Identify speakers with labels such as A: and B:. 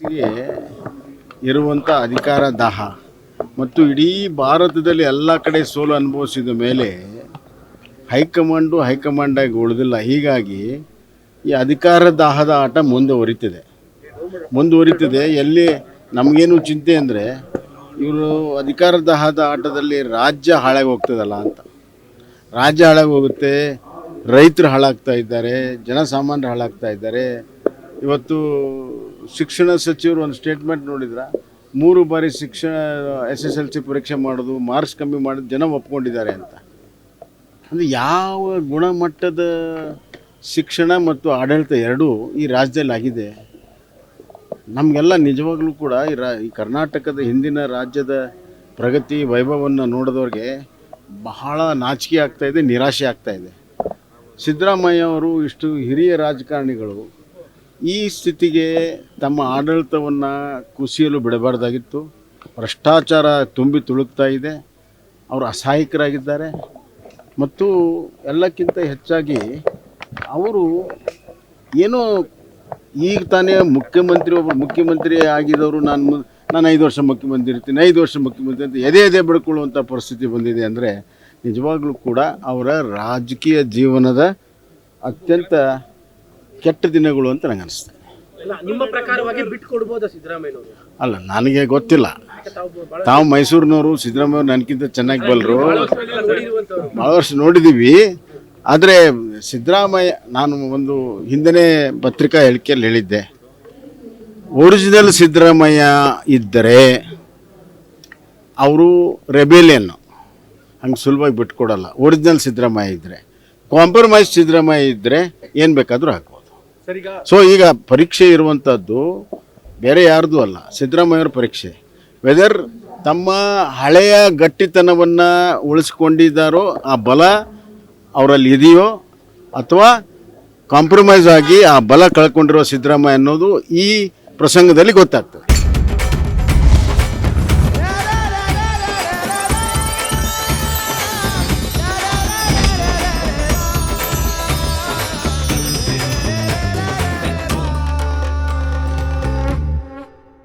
A: ಕಾಂಗ್ರೆಸ್ಸಿಗೆ ಇರುವಂಥ ಅಧಿಕಾರ ದಾಹ. ಮತ್ತು ಇಡೀ ಭಾರತದಲ್ಲಿ ಎಲ್ಲ ಕಡೆ ಸೋಲು ಅನುಭವಿಸಿದ ಮೇಲೆ ಹೈಕಮಾಂಡು ಹೈಕಮಾಂಡಾಗಿ ಉಳಿದಿಲ್ಲ. ಹೀಗಾಗಿ ಈ ಅಧಿಕಾರ ದಾಹದ ಆಟ ಮುಂದುವರಿತಿದೆ. ಮುಂದುವರಿತಿದೆ. ಎಲ್ಲಿ ನಮಗೇನು ಚಿಂತೆ ಅಂದರೆ ಇವರು ಅಧಿಕಾರ ದಾಹದ ಆಟದಲ್ಲಿ ರಾಜ್ಯ ಹಾಳಾಗಿ ಹೋಗ್ತದಲ್ಲ ಅಂತ. ರಾಜ್ಯ ಹಾಳಾಗಿ ಹೋಗುತ್ತೆ, ರೈತರು ಹಾಳಾಗ್ತಾ ಇದ್ದಾರೆ, ಜನಸಾಮಾನ್ಯರು ಹಾಳಾಗ್ತಾ ಇದ್ದಾರೆ ಇವತ್ತು ಶಿಕ್ಷಣ ಸಚಿವರು ಒಂದು ಸ್ಟೇಟ್ಮೆಂಟ್ ನೋಡಿದ್ರ? ಮೂರು ಬಾರಿ ಶಿಕ್ಷಣ ಎಸ್ ಎಸ್ ಎಲ್ ಸಿ ಪರೀಕ್ಷೆ ಮಾಡೋದು ಮಾರ್ಕ್ಸ್ ಕಮ್ಮಿ ಮಾಡೋದು ಜನ ಒಪ್ಕೊಂಡಿದ್ದಾರೆ ಅಂತ. ಅಂದರೆ ಯಾವ ಗುಣಮಟ್ಟದ ಶಿಕ್ಷಣ ಮತ್ತು ಆಡಳಿತ ಎರಡೂ ಈ ರಾಜ್ಯದಲ್ಲಿ ಆಗಿದೆ? ನಮಗೆಲ್ಲ ನಿಜವಾಗ್ಲೂ ಕೂಡ ಈ ಈ ಕರ್ನಾಟಕದ ಹಿಂದಿನ ರಾಜ್ಯದ ಪ್ರಗತಿ, ವೈಭವವನ್ನು ನೋಡಿದವ್ರಿಗೆ ಬಹಳ ನಾಚಿಕೆ ಆಗ್ತಾಯಿದೆ ನಿರಾಶೆ ಆಗ್ತಾಯಿದೆ ಸಿದ್ದರಾಮಯ್ಯ ಅವರು ಇಷ್ಟು ಹಿರಿಯ ರಾಜಕಾರಣಿಗಳು ಈ ಸ್ಥಿತಿಗೆ ತಮ್ಮ ಆಡಳಿತವನ್ನು ಕುಸಿಯಲು ಬಿಡಬಾರ್ದಾಗಿತ್ತು. ಭ್ರಷ್ಟಾಚಾರ ತುಂಬಿ ತುಳುಕ್ತಾ ಇದೆ. ಅವರು ಅಸಹಾಯಕರಾಗಿದ್ದಾರೆ. ಮತ್ತು ಎಲ್ಲಕ್ಕಿಂತ ಹೆಚ್ಚಾಗಿ ಅವರು ಏನೋ ಈಗ ತಾನೇ ಮುಖ್ಯಮಂತ್ರಿ ಒಬ್ಬ ಮುಖ್ಯಮಂತ್ರಿ ಆಗಿದವರು. ನಾನು ನಾನು ಐದು ವರ್ಷ ಮುಖ್ಯಮಂತ್ರಿ ಇರ್ತೀನಿ, ಐದು ವರ್ಷ ಮುಖ್ಯಮಂತ್ರಿ ಅಂತ ಎದೆ ಎದೆ ಬಡ್ಕೊಳ್ಳುವಂಥ ಪರಿಸ್ಥಿತಿ ಬಂದಿದೆ ಅಂದರೆ ನಿಜವಾಗ್ಲೂ ಕೂಡ ಅವರ ರಾಜಕೀಯ ಜೀವನದ ಅತ್ಯಂತ ಕೆಟ್ಟ ದಿನಗಳು ಅಂತ ನಂಗೆ ಅನಿಸ್ತದೆ.
B: ನಿಮ್ಮ ಪ್ರಕಾರವಾಗಿ ಬಿಟ್ಟು ಕೊಡ್ಬೋದಾ ಸಿದ್ದರಾಮಯ್ಯನವರು?
A: ಅಲ್ಲ ನನಗೆ ಗೊತ್ತಿಲ್ಲ.
B: ತಾವು
A: ಮೈಸೂರಿನವರು ಸಿದ್ದರಾಮಯ್ಯ ನನಗಿಂತ ಚೆನ್ನಾಗಿ ಬಲ್ಲರು
B: ನೋಡಿರುವಂತವ್ರು
A: ಭಾಳ ವರ್ಷ ನೋಡಿದ್ದೀವಿ ಆದರೆ ಸಿದ್ದರಾಮಯ್ಯ ನಾನು ಒಂದು ಹಿಂದನೇ ಪತ್ರಿಕಾ ಹೇಳಿಕೆಯಲ್ಲಿ ಹೇಳಿದ್ದೆ. ಒರಿಜಿನಲ್ ಸಿದ್ದರಾಮಯ್ಯ ಇದ್ದರೆ ಅವರು ರೆಬೇಲಿಯನ್ನು ಹಂಗೆ ಸುಲಭವಾಗಿ ಬಿಟ್ಕೊಡಲ್ಲ. ಒರಿಜಿನಲ್ ಸಿದ್ದರಾಮಯ್ಯ ಇದ್ದರೆ. ಕಾಂಪ್ರಮೈಸ್ ಸಿದ್ದರಾಮಯ್ಯ ಇದ್ದರೆ ಏನು ಬೇಕಾದರೂ
B: ಸರಿಗ
A: ಸೊ ಈಗ ಪರೀಕ್ಷೆ ಇರುವಂಥದ್ದು ಬೇರೆ ಯಾರ್ದು ಅಲ್ಲ, ಸಿದ್ದರಾಮಯ್ಯವ್ರ ಪರೀಕ್ಷೆ. ವೆದರ್ ತಮ್ಮ ಹಳೆಯ ಗಟ್ಟಿತನವನ್ನು ಉಳಿಸ್ಕೊಂಡಿದ್ದಾರೋ, ಆ ಬಲ ಅವರಲ್ಲಿ ಇದೆಯೋ, ಅಥವಾ ಕಾಂಪ್ರಮೈಸ್ ಆಗಿ ಆ ಬಲ ಕಳ್ಕೊಂಡಿರೋ ಸಿದ್ದರಾಮಯ್ಯ ಅನ್ನೋದು ಈ ಪ್ರಸಂಗದಲ್ಲಿ ಗೊತ್ತಾಗ್ತದೆ.